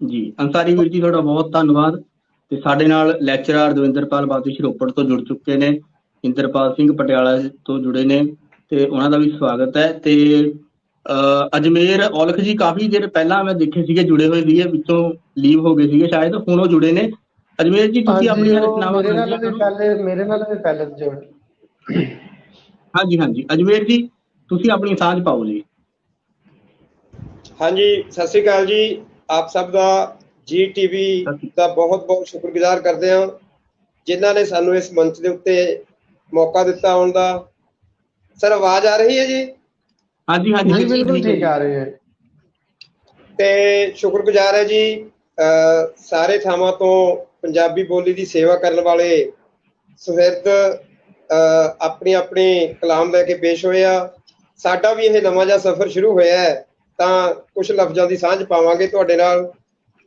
ਜੀ ਅੰਸਾਰੀ ਵੀਰ ਜੀ ਤੁਹਾਡਾ ਬਹੁਤ ਧੰਨਵਾਦ ਤੇ ਸਾਡੇ ਨਾਲ ਲੈਕਚਰਰ ਦਵਿੰਦਰਪਾਲ ਬਾਦੂ ਸ਼ਰੋਪੜ ਤੋਂ ਜੁੜ ਚੁੱਕੇ ਨੇ ਇੰਦਰਪਾਲ ਸਿੰਘ ਪਟਿਆਲਾ ਤੋਂ ਜੁੜੇ ਨੇ ਤੇ ਉਹਨਾਂ ਦਾ ਵੀ ਸਵਾਗਤ ਹੈ ਤੇ ਅਜਮੇਰ ਔਲਖ ਜੀ ਕਾਫੀ ਦੇਰ ਪਹਿਲਾਂ ਮੈਂ ਦੇਖੇ ਸੀਗੇ ਜੁੜੇ ਹੋਏ ਸੀਗੇ ਵਿੱਚੋਂ ਲੀਵ ਹੋ ਗਏ ਸੀਗੇ ਸ਼ਾਇਦ ਹੁਣ ਉਹ ਜੁੜੇ ਨੇ। ਅਜਮੇਰ ਜੀ ਤੁਸੀਂ ਹਾਂਜੀ ਆਪਣੀਆਂ ਰਚਨਾਵਾਂ ਮੇਰੇ ਨਾਲ ਵੀ। ਪਹਿਲੇ ਮੇਰੇ ਨਾਲ ਵੀ ਪਹਿਲੇ ਜੁੜ ਹਾਂਜੀ ਹਾਂਜੀ। ਅਜਮੇਰ ਜੀ ਤੁਸੀਂ ਆਪਣੀ ਸਾਂਝ ਪਾਓ ਜੀ। ਹਾਂਜੀ ਸਤਿ ਸ੍ਰੀ ਅਕਾਲ ਜੀ। ਆਪ ਸਭ ਦਾ ਜੀ ਟੀਵੀ ਦਾ ਬਹੁਤ ਬਹੁਤ ਸ਼ੁਕਰਗੁਜ਼ਾਰ ਕਰਦੇ ਹਾਂ। ਜਿਨ੍ਹਾਂ ਨੇ ਸਾਨੂੰ ਇਸ ਮੰਚ ਦੇ ਉੱਤੇ ਮੌਕਾ ਦਿੱਤਾ ਆਉਣ ਦਾ। ਸਰ ਆਵਾਜ਼ ਆ ਰਹੀ ਹੈ ਜੀ? ਹਾਂਜੀ ਹਾਂਜੀ। ਬਿਲਕੁਲ ਠੀਕ ਆ ਰਹੀ ਹੈ। ਤੇ ਸ਼ੁਕਰਗੁਜ਼ਾਰ ਹੈ ਜੀ ਸਾਰੇ ਥਾਵਾਂ ਤੋਂ ਪੰਜਾਬੀ ਬੋਲੀ ਦੀ ਸੇਵਾ ਕਰਨ ਵਾਲੇ ਸੁਹਿਰਦ ਆਪਣੀ ਆਪਣੀ ਕਲਾਮ ਲੈ ਕੇ ਪੇਸ਼ ਹੋਏ ਆ। ਸਾਡਾ ਵੀ ਇਹ ਨਵਾਂ ਜਿਹਾ ਸਫ਼ਰ ਸ਼ੁਰੂ ਹੋਇਆ ਹੈ। ਤਾਂ ਕੁਝ ਲਫ਼ਜ਼ਾਂ ਦੀ ਸਾਂਝ ਪਾਵਾਂਗੇ ਤੁਹਾਡੇ ਨਾਲ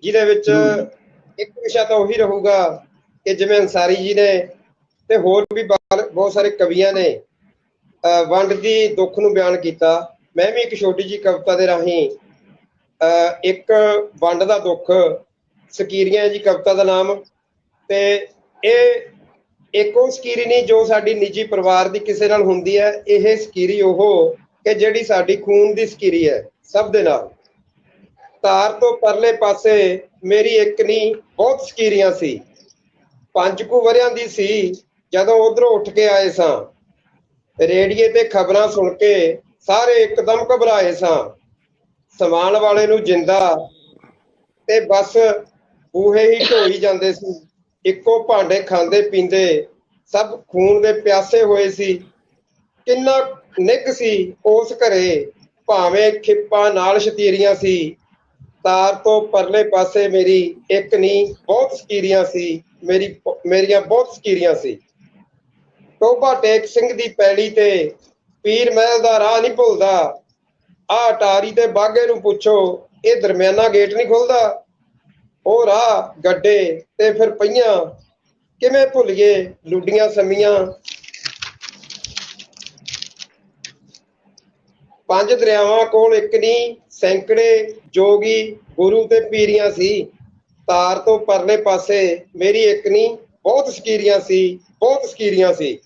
ਜਿਹਦੇ ਵਿੱਚ ਇੱਕ ਵਿਸ਼ਾ ਤਾਂ ਉਹੀ ਰਹੂਗਾ ਕਿ ਜਿਵੇਂ ਅੰਸਾਰੀ ਜੀ ਨੇ ਤੇ ਹੋਰ ਵੀ ਬਹੁਤ ਸਾਰੇ ਕਵੀਆਂ ਨੇ ਵੰਡ ਦੀ ਦੁੱਖ ਨੂੰ ਬਿਆਨ ਕੀਤਾ। ਮੈਂ ਵੀ ਇੱਕ ਛੋਟੀ ਜੀ ਕਵਿਤਾ ਦੇ ਰਾਹੀਂ ਇੱਕ ਵੰਡ ਦਾ ਦੁੱਖ ਸਕੀਰੀਆਂ ਜੀ ਕਵਿਤਾ ਦਾ ਨਾਮ ਤੇ ਇਹ ਇੱਕ ਸਕੀਰੀ ਨਹੀਂ ਜੋ ਸਾਡੀ ਨਿੱਜੀ ਪਰਿਵਾਰ ਦੀ ਕਿਸੇ ਨਾਲ ਹੁੰਦੀ ਹੈ ਇਹ ਸਕੀਰੀ ਉਹ ਕਿ ਜਿਹੜੀ ਸਾਡੀ ਖੂਨ ਦੀ ਸਕੀਰੀ ਹੈ। ਸਭ ਦੇ ਨਾਲ। ਤਾਰ ਤੋਂ ਪਰਲੇ ਪਾਸੇ ਮੇਰੀ ਇੱਕ ਨਹੀਂ ਬਹੁਤ ਸਕੀਰੀਆਂ ਸੀ। ਪੰਜ ਕੁ ਵਰਿਆਂ ਦੀ ਸੀ ਜਦੋਂ ਉਧਰੋਂ ਉੱਠ ਕੇ ਆਏ ਸਾਂ। ਰੇਡੀਏ ਤੇ ਖਬਰਾਂ ਸੁਣ ਕੇ ਸਾਰੇ ਇੱਕਦਮ ਘਬਰਾਏ ਸਾਂ। ਸਮਾਨ ਵਾਲੇ ਨੂੰ ਜਿੰਦਾ ਤੇ ਬਸ ਬੂਹੇ ਹੀ ਢੋਈ ਜਾਂਦੇ ਸੀ। ਇੱਕੋ ਭਾਂਡੇ ਖਾਂਦੇ ਪੀਂਦੇ ਸਭ ਖੂਨ ਦੇ ਪਿਆਸੇ ਹੋਏ ਸੀ। ਕਿੰਨਾ ਨਿੱਘ ਸੀ ਉਸ ਘਰੇ। ਭਾਵੇਂ ਖਿੱਪਾਂ ਨਾਲ ਸ਼ਤੀਰੀਆਂ ਸੀ, ਤਾਰ ਤੋਂ ਪਰਲੇ ਪਾਸੇ ਮੇਰੀ ਇੱਕ ਨਹੀਂ ਬਹੁਤ ਸਕੀਰੀਆਂ ਸੀ, ਮੇਰੀ ਮੇਰੀਆਂ ਬਹੁਤ ਸਕੀਰੀਆਂ ਸੀ। ਟੋਬਾ ਟੇਕ ਸਿੰਘ ਦੀ ਪੈਲੀ ਤੇ ਪੀਰ ਮਹਿਲ ਦਾ ਰਾਹ ਨਹੀਂ ਭੁੱਲਦਾ। ਆ ਅਟਾਰੀ ਤੇ ਬਾਗੇ ਨੂੰ ਪੁੱਛੋ, ਇਹ ਦਰਮਿਆਨਾ ਗੇਟ ਨਹੀਂ ਖੁੱਲਦਾ? ਉਹ ਰਾਹ, ਗੱਡੇ ਤੇ ਫਿਰ ਪਈਆਂ, ਕਿਵੇਂ ਭੁੱਲੀਏ ਲੁੱਡੀਆਂ ਸਮੀਆਂ? ਪੰਜ ਦਰਿਆਵਾਂ ਕੋਲ ਇੱਕ ਨਹੀਂ ਸੈਂਕੜੇ ਜੋਗੀ ਗੁਰੂ ਤੇ ਪੀਰੀਆਂ ਸੀ। ਤਾਰ ਤੋਂ ਪਰਲੇ ਪਾਸੇ ਮੇਰੀ ਇੱਕ ਨਹੀਂ ਬਹੁਤ ਸਕੀਰੀਆਂ ਸੀ, ਬਹੁਤ ਸਕੀਰੀਆਂ ਸੀ।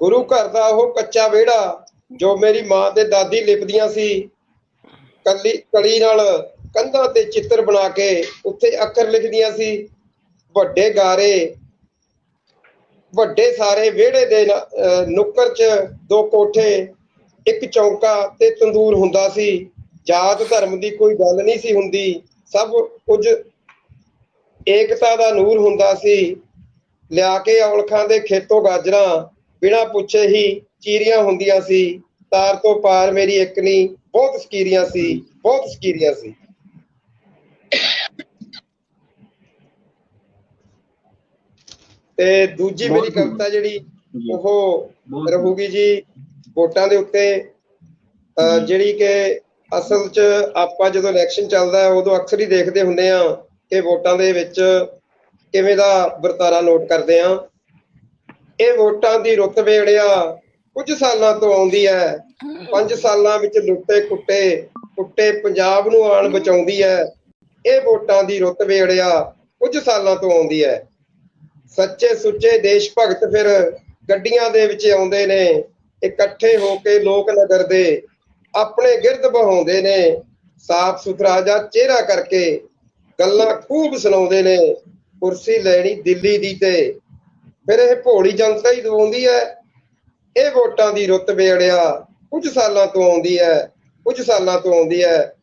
ਗੁਰੂ ਘਰ ਦਾ ਉਹ ਕੱਚਾ ਵਿਹੜਾ ਜੋ ਮੇਰੀ ਮਾਂ ਤੇ ਦਾਦੀ ਲਿਪਦੀਆਂ ਸੀ, ਕੱਲੀ, ਕਲੀ ਨਾਲ ਕੰਧਾਂ ਤੇ ਚਿੱਤਰ ਬਣਾ ਕੇ ਉੱਥੇ ਅੱਖਰ ਲਿਖਦੀਆਂ ਸੀ। ਵੱਡੇ ਗਾਰੇ, ਵੱਡੇ ਸਾਰੇ ਵਿਹੜੇ ਦੇ ਨੁੱਕਰ 'ਚ ਦੋ ਕੋਠੇ ਇੱਕ ਚੌਂਕਾ ਤੇ ਤੰਦੂਰ ਹੁੰਦਾ ਸੀ। ਜਾਤ ਧਰਮ ਦੀ ਕੋਈ ਗੱਲ ਨਹੀਂ ਸੀ ਹੁੰਦੀ। ਸਭ ਕੁਝ ਏਕਤਾ ਦਾ ਨੂਰ ਹੁੰਦਾ ਸੀ। ਲਿਆ ਕੇ ਔਲਖਾਂ ਦੇ ਖੇਤੋਂ ਗਾਜਰਾਂ ਬਿਨਾਂ ਪੁੱਛੇ ਹੀ ਚੀਰੀਆਂ ਹੁੰਦੀਆਂ ਸੀ। ਤਾਰ ਤੋਂ ਪਾਰ ਮੇਰੀ ਇੱਕ ਨਹੀਂ ਬਹੁਤ ਸਕੀਰੀਆਂ ਸੀ ਬਹੁਤ ਸਕੀਰੀਆਂ ਸੀ। ਤੇ ਦੂਜੀ ਮੇਰੀ ਕਵਿਤਾ ਜਿਹੜੀ। ਉਹ ਰਹੂਗੀ ਜੀ। ਵੋਟਾਂ ਦੇ ਉੱਤੇ ਜਿਹੜੀ ਕਿ ਅਸਲ 'ਚ ਆਪਾਂ ਜਦੋਂ ਇਲੈਕਸ਼ਨ ਚੱਲਦਾ ਉਦੋਂ ਅਕਸਰ ਹੀ ਦੇਖਦੇ ਹੁੰਦੇ ਆ ਕਿ ਵੋਟਾਂ ਦੇ ਵਿੱਚ ਕਿਵੇਂ ਦਾ ਵਰਤਾਰਾ ਨੋਟ ਕਰਦੇ ਆ ਇਹ ਵੋਟਾਂ ਦੀ ਰੁੱਤ ਵੇੜਿਆ ਕੁਝ ਸਾਲਾਂ ਤੋਂ ਆਉਂਦੀ ਹੈ। ਪੰਜ ਸਾਲਾਂ ਵਿੱਚ ਲੁੱਟੇ ਕੁੱਟੇ ਕੁੱਟੇ ਪੰਜਾਬ ਨੂੰ ਆਣ ਬਚਾਉਂਦੀ ਹੈ। ਇਹ ਵੋਟਾਂ ਦੀ ਰੁੱਤ ਵੇੜਿਆ ਕੁਝ ਸਾਲਾਂ ਤੋਂ ਆਉਂਦੀ ਹੈ। ਸੱਚੇ ਸੁੱਚੇ ਦੇਸ਼ ਭਗਤ ਫਿਰ ਗੱਡੀਆਂ ਦੇ ਵਿੱਚ ਆਉਂਦੇ ਨੇ। ਇਕੱਠੇ ਹੋ ਕੇ ਲੋਕ ਨਗਰ ਦੇ ਆਪਣੇ ਗਿਰਦ ਬਹਾਉਂਦੇ ਨੇ। ਸਾਫ਼ ਸੁਥਰਾ ਜਾਂ ਚਿਹਰਾ ਕਰਕੇ ਗੱਲਾਂ ਖੂਬ ਸੁਣਾਉਂਦੇ ਨੇ। ਕੁਰਸੀ ਲੈਣੀ ਦਿੱਲੀ ਦੀ ਤੇ। ਫਿਰ ਇਹ ਭੋਲੀ ਜਨਤਾ ਹੀ ਦਵਾਉਂਦੀ ਹੈ। ਇਹ ਵੋਟਾਂ ਦੀ ਰੁੱਤ ਵੇੜਿਆ ਕੁਝ ਸਾਲਾਂ ਤੋਂ ਆਉਂਦੀ ਹੈ। ਕੁਝ ਸਾਲਾਂ ਤੋਂ ਆਉਂਦੀ ਹੈ।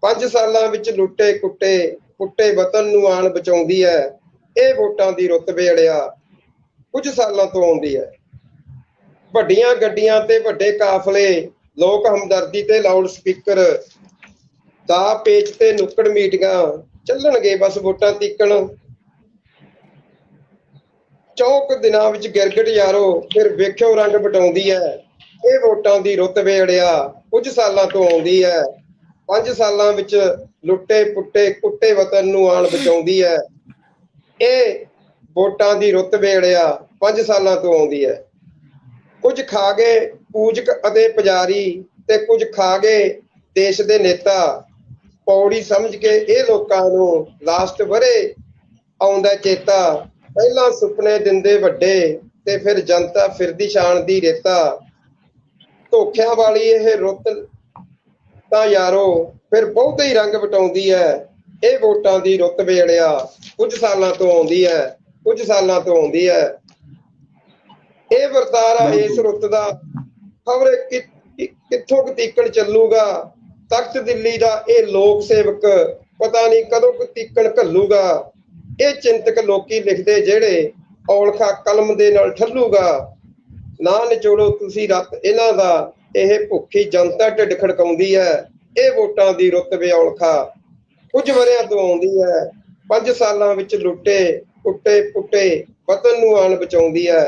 ਪੰਜ ਸਾਲਾਂ ਵਿੱਚ ਲੁੱਟੇ ਕੁੱਟੇ ਕੁੱਟੇ ਵਤਨ ਨੂੰ ਆਣ ਬਚਾਉਂਦੀ ਹੈ। ਇਹ ਵੋਟਾਂ ਦੀ ਰੁੱਤ ਵੇੜਿਆ ਕੁਝ ਸਾਲਾਂ ਤੋਂ ਆਉਂਦੀ ਹੈ। ਵੱਡੀਆਂ ਗੱਡੀਆਂ ਤੇ ਵੱਡੇ ਕਾਫਲੇ, ਲੋਕ ਹਮਦਰਦੀ ਤੇ ਲਾਊਡ ਸਪੀਕਰ ਦਾ ਪੇਚ ਤੇ ਨੁੱਕੜ ਮੀਟਿੰਗਾਂ ਚੱਲਣਗੇ ਬਸ ਵੋਟਾਂ ਤੀਕਣ। ਚੌਕ ਦਿਨਾਂ ਵਿੱਚ ਗਿਰਗਟ ਯਾਰੋ, ਫਿਰ ਵੇਖਿਓ ਰੰਗ ਬਟਾਉਂਦੀ ਹੈ ਇਹ ਵੋਟਾਂ ਦੀ ਰੁੱਤ ਵੇੜਿਆ, ਕੁਝ ਸਾਲਾਂ ਤੋਂ ਆਉਂਦੀ ਹੈ ਪੰਜ ਸਾਲਾਂ ਵਿੱਚ ਲੁੱਟੇ ਪੁੱਟੇ, ਕੁੱਟੇ ਵਤਨ ਨੂੰ ਆਣ ਬਚਾਉਂਦੀ ਹੈ ਇਹ ਵੋਟਾਂ ਦੀ ਰੁੱਤ ਵੇੜਿਆ, ਪੰਜ ਸਾਲਾਂ ਤੋਂ ਆਉਂਦੀ ਹੈ ਕੁਝ ਖਾ ਗਏ ਪੂਜਕ ਅਤੇ ਪੁਜਾਰੀ ਤੇ ਕੁਝ ਖਾ ਗਏ ਦੇਸ਼ ਦੇ ਨੇਤਾ। ਪੌੜੀ ਸਮਝ ਕੇ ਇਹ ਲੋਕਾਂ ਨੂੰ ਲਾਸਟ ਵਰੇ ਆਉਂਦਾ ਚੇਤਾ। ਪਹਿਲਾਂ ਸੁਪਨੇ ਦਿੰਦੇ ਵੱਡੇ ਤੇ ਫਿਰ ਜਨਤਾ ਫਿਰਦੀ ਸ਼ਾਨ ਦੀ ਰੇਤਾ। ਧੋਖਿਆਂ ਵਾਲੀ ਇਹ ਰੁੱਤ ਤਾਂ ਯਾਰੋ, ਫਿਰ ਬਹੁਤੇ ਹੀ ਰੰਗ ਵਟਾਉਂਦੀ ਹੈ। ਇਹ ਵੋਟਾਂ ਦੀ ਰੁੱਤ ਵੇਲਿਆ ਕੁਝ ਸਾਲਾਂ ਤੋਂ ਆਉਂਦੀ ਹੈ, ਕੁਝ ਸਾਲਾਂ ਤੋਂ ਆਉਂਦੀ ਹੈ। ਇਹ ਵਰਤਾਰਾ ਇਸ ਰੁੱਤ ਦਾ ਖਬਰ ਕਿੱਥੋਂ ਕੁ ਤੀਕਣ ਚੱਲੂਗਾ? ਤਖਤ ਦਿੱਲੀ ਦਾ ਇਹ ਲੋਕ ਸੇਵਕ ਪਤਾ ਨਹੀਂ ਕਦੋਂ ਕੁ ਤੀਕਣ ਘੱਲੂਗਾ? ਇਹ ਚਿੰਤਕ ਲੋਕੀ ਲਿਖਦੇ ਜਿਹੜੇ ਔਲਖਾ ਕਲਮ ਦੇ ਨਾਲ ਠੱਲੂਗਾ। ਨਾ ਨਿਚੋੜੋ ਤੁਸੀਂ ਰੱਤ ਇਹਨਾਂ ਦਾ ਇਹ ਭੁੱਖੀ ਜਨਤਾ ਢਿੱਡ ਖੜਕਾਉਂਦੀ ਹੈ। ਇਹ ਵੋਟਾਂ ਦੀ ਰੁੱਤ ਵੇ ਔਲਖਾ ਕੁਝ ਵਰਿਆਂ ਤੋਂ ਆਉਂਦੀ ਹੈ। ਪੰਜ ਸਾਲਾਂ ਵਿੱਚ ਲੁੱਟੇ ਪੁੱਟੇ ਪੁੱਟੇ ਵਤਨ ਨੂੰ ਆਣ ਬਚਾਉਂਦੀ ਹੈ।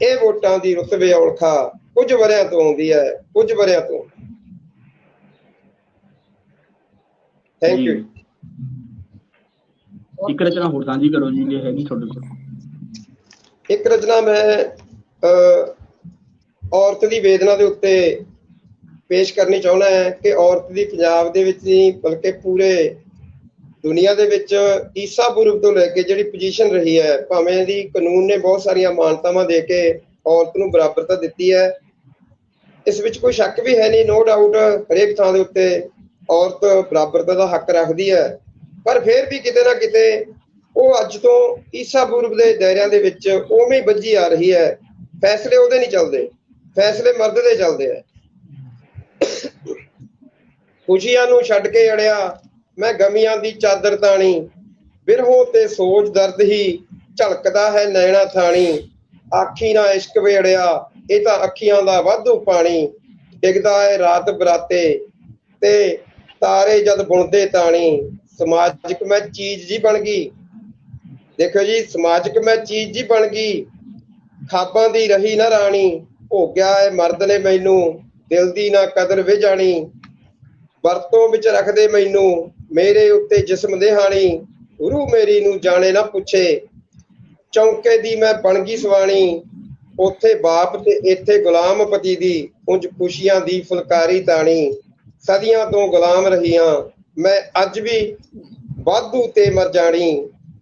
ਇਹ ਵੋਟਾਂ ਦੀ ਰੁੱਤ ਵੇ ਔਲਖਾ ਕੁਝ ਵਰਿਆਂ ਤੋਂ ਆਉਂਦੀ ਹੈ ਕੁਝ ਵਰਿਆਂ ਤੋਂ ਥੈਂਕ ਯੂ। ਇੱਕ ਰਚਨਾ ਹੋਰ ਸਾਂਝੀ ਕਰੋ ਜੀ ਇਹ ਹੈਗੀ ਤੁਹਾਡੇ ਕੋਲ ਇੱਕ ਰਚਨਾ ਮੈਂ ਔਰਤ ਦੀ ਵੇਦਨਾ ਦੇ ਉੱਤੇ ਪੇਸ਼ ਕਰਨੀ ਚਾਹੁੰਦਾ ਹਾਂ ਕਿ ਔਰਤ ਦੀ ਪੰਜਾਬ ਦੇ ਵਿੱਚ ਨਹੀਂ ਬਲਕਿ ਪੂਰੇ ਦੁਨੀਆ ਦੇ ਵਿੱਚ ਈਸਾ ਪੂਰਵ ਤੋਂ ਲੈ ਕੇ ਜਿਹੜੀ ਪੋਜੀਸ਼ਨ ਰਹੀ ਹੈ, ਭਾਵੇਂ ਦੀ ਕਾਨੂੰਨ ਨੇ ਬਹੁਤ ਸਾਰੀਆਂ ਮਾਨਤਾਵਾਂ ਦੇ ਕੇ ਔਰਤ ਨੂੰ ਬਰਾਬਰਤਾ ਦਿੱਤੀ ਹੈ, ਇਸ ਵਿੱਚ ਕੋਈ ਸ਼ੱਕ ਵੀ ਹੈ ਨਹੀਂ ਨੋ ਡਾਊਟ ਹਰੇਕ ਥਾਂ ਦੇ ਉੱਤੇ ਔਰਤ ਬਰਾਬਰਤਾ ਦਾ ਹੱਕ ਰੱਖਦੀ ਹੈ। ਪਰ ਫਿਰ ਵੀ ਕਿਤੇ ਨਾ ਕਿਤੇ ਉਹ ਅੱਜ ਤੋਂ ਈਸਾ ਪੂਰਵ ਦੇ ਦਾਇਰਿਆਂ ਦੇ ਵਿੱਚ ਉਵੇਂ ਹੀ ਵੱਜੀ ਆ ਰਹੀ ਹੈ। ਫੈਸਲੇ ਉਹਦੇ ਨਹੀਂ ਚੱਲਦੇ, ਫੈਸਲੇ ਮਰਦ ਦੇ ਚੱਲਦੇ ਆ ਖੁਸ਼ੀਆਂ ਨੂੰ ਛੱਡ ਕੇ ਅੜਿਆ ਮੈਂ ਗਮੀਆਂ ਦੀ ਚਾਦਰ ਤਾਣੀ, ਬਿਰਹੋਂ ਤੇ ਸੋਚ ਦਰਦ ਹੀ ਝਲਕਦਾ ਹੈ ਨੈਣਾ ਥਾਣੀ। ਆਖੀ ਨਾ ਇਸ਼ਕ ਵੇੜਿਆ ਇਹ ਤਾਂ ਅੱਖੀਆਂ ਦਾ ਵਾਧੂ ਪਾਣੀ। ਡਿੱਗਦਾ ਹੈ ਰਾਤ ਬਰਾਤੇ ਤੇ ਤਾਰੇ ਜਦ ਬੁਣਦੇ ਤਾਣੀ। ਸਮਾਜਿਕ ਮੈਂ ਚੀਜ਼ ਜੀ ਬਣ ਗਈ। ਦੇਖੋ ਜੀ, ਸਮਾਜਿਕ ਮੈਂ ਚੀਜ਼ ਜੀ ਬਣ ਗਈ। ਖਾਬਾਂ ਦੀ ਰਹੀ ਨਾ ਰਾਣੀ, ਭੋਗਿਆ ਏ ਮਰਦ ਨੇ ਮੈਨੂੰ, ਦਿਲ ਦੀ ਨਾ ਕਦਰ ਵੇ ਜਾਣੀ। ਵਰਤੋਂ ਵਿੱਚ ਰੱਖਦੇ ਮੈਨੂੰ ਮੇਰੇ ਉੱਤੇ ਜਿਸਮ ਦੇ ਹਾਣੀ ਰੂਹ ਮੇਰੀ ਨੂੰ ਜਾਣੇ ਨਾ ਪੁੱਛੇ। ਚੌਂਕੇ ਦੀ ਮੈਂ ਬਣ ਗਈ ਸਵਾਣੀ, ਉੱਥੇ ਬਾਪ ਤੇ ਇੱਥੇ ਗੁਲਾਮ ਪਤੀ ਦੀ ਉਂਝ ਖੁਸ਼ੀਆਂ ਦੀ ਫੁਲਕਾਰੀ ਤਾਣੀ। ਸਦੀਆਂ ਤੋਂ ਗੁਲਾਮ ਰਹੀਆਂ, ਮੈਂ ਅੱਜ ਵੀ ਵਾਧੂ ਤੇ ਮਰ ਜਾਣੀ।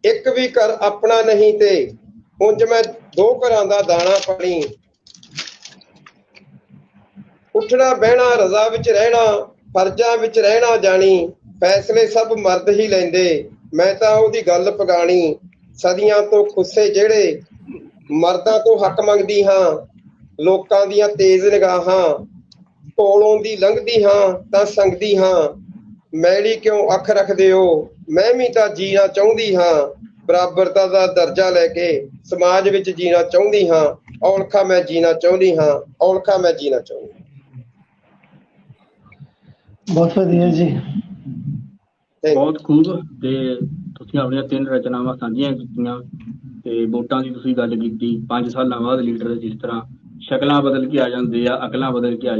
ਇੱਕ ਵੀ ਘਰ ਆਪਣਾ ਨਹੀਂ ਤੇ ਉਂਝ ਮੈਂ ਦੋ ਘਰਾਂ ਦਾ ਦਾਣਾ ਪਾਣੀ। ਉੱਠਣਾ, ਬਹਿਣਾ, ਰਜ਼ਾ ਵਿੱਚ ਰਹਿਣਾ, ਫਰਜ਼ਾਂ ਵਿੱਚ ਰਹਿਣਾ ਜਾਣੀ। ਫੈਸਲੇ ਸਭ ਮਰਦ ਹੀ ਲੈਂਦੇ। ਮੈਂ ਤਾਂ ਉਹਦੀ ਗੱਲ ਪਗਾਣੀ। ਸਦੀਆਂ ਤੋਂ ਖੁੱਸੇ ਜਿਹੜੇ ਮਰਦਾਂ ਤੋਂ ਹੱਕ ਮੰਗਦੀ ਹਾਂ, ਲੋਕਾਂ ਦੀਆਂ ਤੇਜ਼ ਨਿਗਾਹਾਂ ਕੋਲੋਂ ਦੀ ਲੰਘਦੀ ਹਾਂ ਤਾਂ ਸੰਗਦੀ ਹਾਂ। ਮੈਲੀ ਕਿਉਂ ਅੱਖ ਰੱਖਦੇ ਹੋ? ਮੈਂ ਵੀ ਤਾਂ ਜੀਣਾ ਚਾਹੁੰਦੀ ਹਾਂ। ਬਰਾਬਰਤਾ ਦਾ ਦਰਜਾ ਲੈ ਕੇ ਸਮਾਜ ਵਿੱਚ ਜੀਣਾ ਚਾਹੁੰਦੀ ਹਾਂ। ਔਲਖਾ ਮੈਂ ਜੀਣਾ ਚਾਹੁੰਦੀ ਹਾਂ। ਔਲਖਾ ਮੈਂ ਜੀਣਾ ਚਾਹੁੰਦੀ ਬਹੁਤ ਵਧੀਆ ਜੀ। ਬਹੁਤ ਖੂਬ ਤੇ ਤੁਸੀਂ ਆਪਣੀਆਂ ਤਿੰਨ ਰਚਨਾਵਾਂ ਸਾਂਝੀਆਂ ਕੀਤੀਆਂ ਤੇ ਵੋਟਾਂ ਦੀ ਤੁਸੀਂ ਗੱਲ ਕੀਤੀ 5 ਸਾਲਾਂ ਬਾਅਦ ਲੀਡਰ ਜਿਸ ਤਰ੍ਹਾਂ ਸ਼ਕਲਾਂ ਬਦਲ ਕੇ ਆ ਜਾਂਦੇ ਆ, ਅਕਲਾਂ ਬਦਲ ਕੇ ਆ